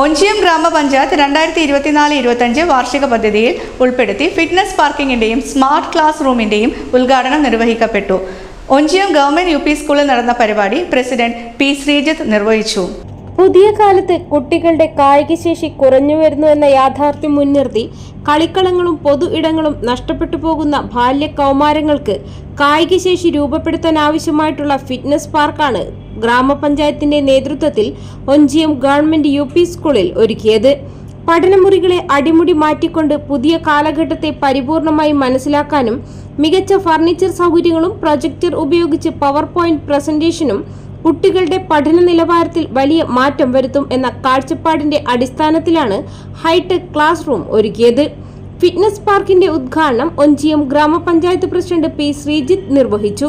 ഒഞ്ചിയം ഗ്രാമപഞ്ചായത്ത് രണ്ടായിരത്തി ഇരുപത്തിനാല് ഇരുപത്തഞ്ച് വാർഷിക പദ്ധതിയിൽ ഉൾപ്പെടുത്തി ഫിറ്റ്നസ് പാർക്കിങ്ങിന്റെയും സ്മാർട്ട് ക്ലാസ് റൂമിന്റെയും ഉദ്ഘാടനം നിർവഹിക്കപ്പെട്ടു. ഒഞ്ചിയം ഗവൺമെന്റ് യു പി സ്കൂളിൽ നടന്ന പരിപാടി പ്രസിഡന്റ് പി ശ്രീജിത്ത് നിർവഹിച്ചു. പുതിയ കാലത്ത് കുട്ടികളുടെ കായികശേഷി കുറഞ്ഞു വരുന്നു എന്ന യാഥാർത്ഥ്യം മുൻനിർത്തി കളിക്കളങ്ങളും പൊതു ഇടങ്ങളും നഷ്ടപ്പെട്ടു പോകുന്ന ബാല്യ കൗമാരങ്ങൾക്ക് കായികശേഷി രൂപപ്പെടുത്താൻ ആവശ്യമായിട്ടുള്ള ഫിറ്റ്നസ് പാർക്കാണ് ഗ്രാമപഞ്ചായത്തിന്റെ നേതൃത്വത്തിൽ ഒഞ്ചിയം ഗവൺമെന്റ് യു സ്കൂളിൽ ഒരുക്കിയത്. പഠനമുറികളെ അടിമുടി മാറ്റിക്കൊണ്ട് പുതിയ കാലഘട്ടത്തെ പരിപൂർണമായി മനസ്സിലാക്കാനും മികച്ച ഫർണിച്ചർ സൗകര്യങ്ങളും പ്രൊജക്ടർ ഉപയോഗിച്ച് പവർ പോയിന്റ് പ്രസന്റേഷനും കുട്ടികളുടെ പഠന നിലവാരത്തിൽ വലിയ മാറ്റം വരുത്തും എന്ന കാഴ്ചപ്പാടിന്റെ അടിസ്ഥാനത്തിലാണ് ഹൈടെക് ക്ലാസ് റൂം ഒരുക്കിയത്. ഫിറ്റ്നസ് പാർക്കിന്റെ ഉദ്ഘാടനം ഒഞ്ചിയം ഗ്രാമപഞ്ചായത്ത് പ്രസിഡന്റ് പി ശ്രീജിത്ത് നിർവഹിച്ചു.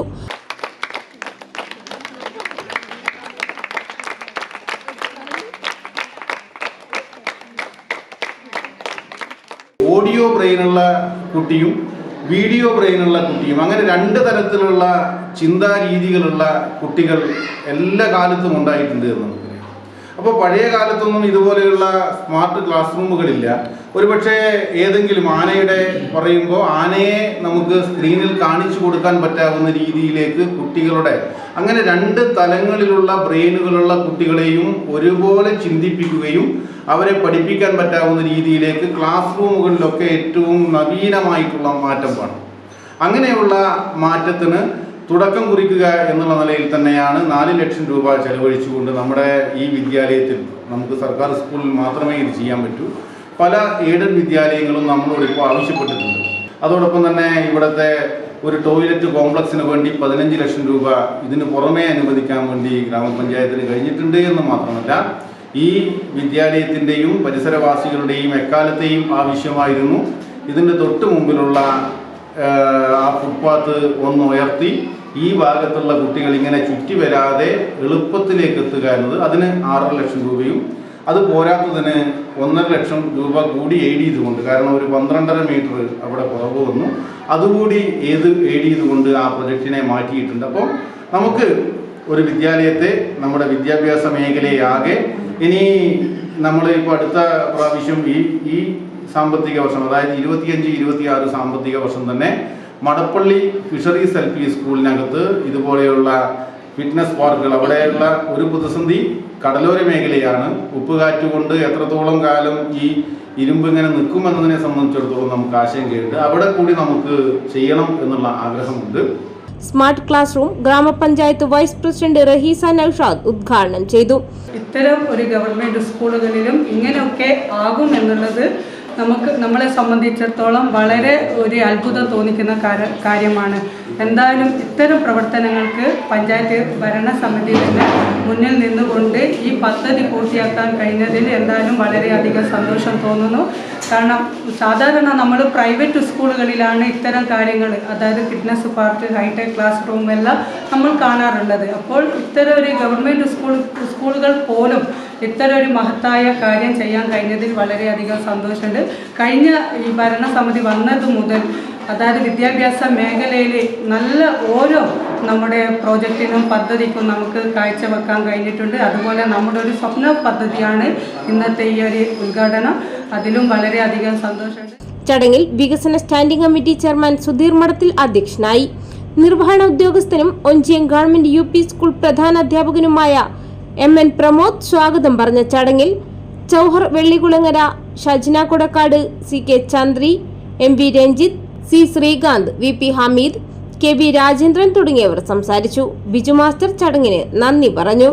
ഓഡിയോ ബ്രെയിനുള്ള കുട്ടിയും വീഡിയോ ബ്രെയിനുള്ള കുട്ടിയും അങ്ങനെ രണ്ട് തരത്തിലുള്ള ചിന്താരീതികളുള്ള കുട്ടികൾ എല്ലാ കാലത്തും ഉണ്ടായിട്ടുണ്ട് നമുക്കറിയാം അപ്പോൾ പഴയ കാലത്തൊന്നും ഇതുപോലെയുള്ള സ്മാർട്ട് ക്ലാസ് റൂമുകളില്ല ഒരുപക്ഷെ ഏതെങ്കിലും ആനയുടെ പറയുമ്പോൾ ആനയെ നമുക്ക് സ്ക്രീനിൽ കാണിച്ചു കൊടുക്കാൻ പറ്റാവുന്ന രീതിയിലേക്ക് കുട്ടികളുടെ അങ്ങനെ രണ്ട് തലങ്ങളിലുള്ള ബ്രെയിനുകളുള്ള കുട്ടികളെയും ഒരുപോലെ ചിന്തിപ്പിക്കുകയും അവരെ പഠിപ്പിക്കാൻ പറ്റാവുന്ന രീതിയിലേക്ക് ക്ലാസ് റൂമുകളിലൊക്കെ ഏറ്റവും നവീനമായിട്ടുള്ള മാറ്റം വേണം അങ്ങനെയുള്ള മാറ്റത്തിന് തുടക്കം കുറിക്കുക എന്നുള്ള നിലയിൽ തന്നെയാണ് നാല് ലക്ഷം രൂപ ചെലവഴിച്ചുകൊണ്ട് നമ്മുടെ ഈ വിദ്യാലയത്തിൽ നമുക്ക് സർക്കാർ സ്കൂളിൽ മാത്രമേ ഇത് ചെയ്യാൻ പറ്റൂ. പല എയ്ഡഡ് വിദ്യാലയങ്ങളും നമ്മളോട് ഇപ്പോൾ ആവശ്യപ്പെട്ടിട്ടുണ്ട്. അതോടൊപ്പം തന്നെ ഇവിടുത്തെ ഒരു ടോയ്ലറ്റ് കോംപ്ലക്സിന് വേണ്ടി പതിനഞ്ച് ലക്ഷം രൂപ ഇതിന് പുറമേ അനുവദിക്കാൻ വേണ്ടി ഗ്രാമപഞ്ചായത്തിന് കഴിഞ്ഞിട്ടുണ്ട് എന്ന് മാത്രമല്ല ഈ വിദ്യാലയത്തിന്റെയും പരിസരവാസികളുടെയും എക്കാലത്തെയും ആവശ്യമായിരുന്നു. ഇതിന്റെ തൊട്ട് മുമ്പിലുള്ള ഫുട്പാത്ത് ഒന്ന് ഉയർത്തി ഈ ഭാഗത്തുള്ള കുട്ടികൾ ഇങ്ങനെ ചുറ്റി വരാതെ എളുപ്പത്തിലേക്ക് എത്തുക എന്നത് അതിന് ആറര ലക്ഷം രൂപയും അത് പോരാത്തതിന് ഒന്നര ലക്ഷം രൂപ കൂടി എയ്ഡ് ചെയ്തുകൊണ്ട് കാരണം ഒരു പന്ത്രണ്ടര മീറ്റർ അവിടെ കുറവ് വന്നു. അതുകൂടി ഏത് എയ്ഡ് ചെയ്തുകൊണ്ട് ആ പ്രൊജക്റ്റിനെ മാറ്റിയിട്ടുണ്ട്. അപ്പോൾ നമുക്ക് ഒരു വിദ്യാലയത്തെ നമ്മുടെ വിദ്യാഭ്യാസ മേഖലയെ ആകെ ഇനി നമ്മൾ ഇപ്പോൾ അടുത്ത പ്രാവശ്യം ഈ ഈ സാമ്പത്തിക വർഷം അതായത് ഇരുപത്തിയഞ്ച് ഇരുപത്തിയാറ് സാമ്പത്തിക വർഷം തന്നെ മടപ്പള്ളി ഫിഷറീസ് എൽ പി സ്കൂളിനകത്ത് ഇതുപോലെയുള്ള ഫിറ്റ്നസ് പാർക്കുകൾ അവിടെയുള്ള ഒരു പ്രതിസന്ധി കടലോര മേഖലയാണ്. ഉപ്പുകാറ്റ് കൊണ്ട് എത്രത്തോളം കാലം ഈ ഇരുമ്പ് ഇങ്ങനെ നിൽക്കുമെന്നതിനെ സംബന്ധിച്ചിടത്തോളം നമുക്ക് ആശയം കേട്ട് അവിടെ കൂടി നമുക്ക് ചെയ്യണം എന്നുള്ള ആഗ്രഹമുണ്ട്. സ്മാർട്ട് ക്ലാസ് റൂം ഗ്രാമപഞ്ചായത്ത് വൈസ് പ്രസിഡന്റ് റഹീസ നൌഷാദ് ഉദ്ഘാടനം ചെയ്തു. ഇത്തരം ഒരു ഗവൺമെന്റ് സ്കൂളുകളിലും ഇങ്ങനെയൊക്കെ ആകും എന്നുള്ളത് നമുക്ക് നമ്മളെ സംബന്ധിച്ചിടത്തോളം വളരെ ഒരു അത്ഭുതം തോന്നിക്കുന്ന കാര്യമാണ്. എന്തായാലും ഇത്തരം പ്രവർത്തനങ്ങൾക്ക് പഞ്ചായത്ത് ഭരണസമിതി തന്നെ മുന്നിൽ നിന്നുകൊണ്ട് ഈ പദ്ധതി പൂർത്തിയാക്കാൻ കഴിഞ്ഞതിൽ എന്തായാലും വളരെയധികം സന്തോഷം തോന്നുന്നു. കാരണം സാധാരണ നമ്മൾ പ്രൈവറ്റ് സ്കൂളുകളിലാണ് ഇത്തരം കാര്യങ്ങൾ അതായത് fitness park hi tech class room എല്ലാം നമ്മൾ കാണാറുള്ളത്. അപ്പോൾ ഇത്തരം ഒരു ഗവൺമെന്റ് സ്കൂൾ സ്കൂളുകൾ പോലും ഇത്തരം ഒരു മഹത്തായ കാര്യം ചെയ്യാൻ കഴിഞ്ഞതിൽ വളരെയധികം സന്തോഷമുണ്ട്. കഴിഞ്ഞ ഈ ഭരണസമിതി വന്നത് മുതൽ അതായത് വിദ്യാഭ്യാസ മേഖലയിൽ നല്ല ഓരോ നമ്മുടെ പ്രോജക്റ്റിനും പദ്ധതിക്കും നമുക്ക് കാഴ്ചവെക്കാൻ കഴിഞ്ഞിട്ടുണ്ട്. അതുപോലെ നമ്മുടെ ഒരു സ്വപ്ന പദ്ധതിയാണ് ഇന്നത്തെ ഈ ഒരു ഉദ്ഘാടനം. അതിലും വളരെയധികം സന്തോഷമുണ്ട്. ചടങ്ങിൽ വികസന standing committee chairman Sudheer Madathil അധ്യക്ഷനായി. നിർവഹണ ഉദ്യോഗസ്ഥനും ഒഞ്ചിയം ഗവൺമെന്റ് യു സ്കൂൾ പ്രധാന അധ്യാപകനുമായ എം എൻ പ്രമോദ് സ്വാഗതം പറഞ്ഞ ചടങ്ങിൽ Chauhar Vellikulangara Shajna Kodakkad C K Chandri M V Ranjith C Srikanth V P Hameed K V Rajendran തുടങ്ങിയവർ സംസാരിച്ചു. ബിജു മാസ്റ്റർ ചടങ്ങിന് നന്ദി പറഞ്ഞു.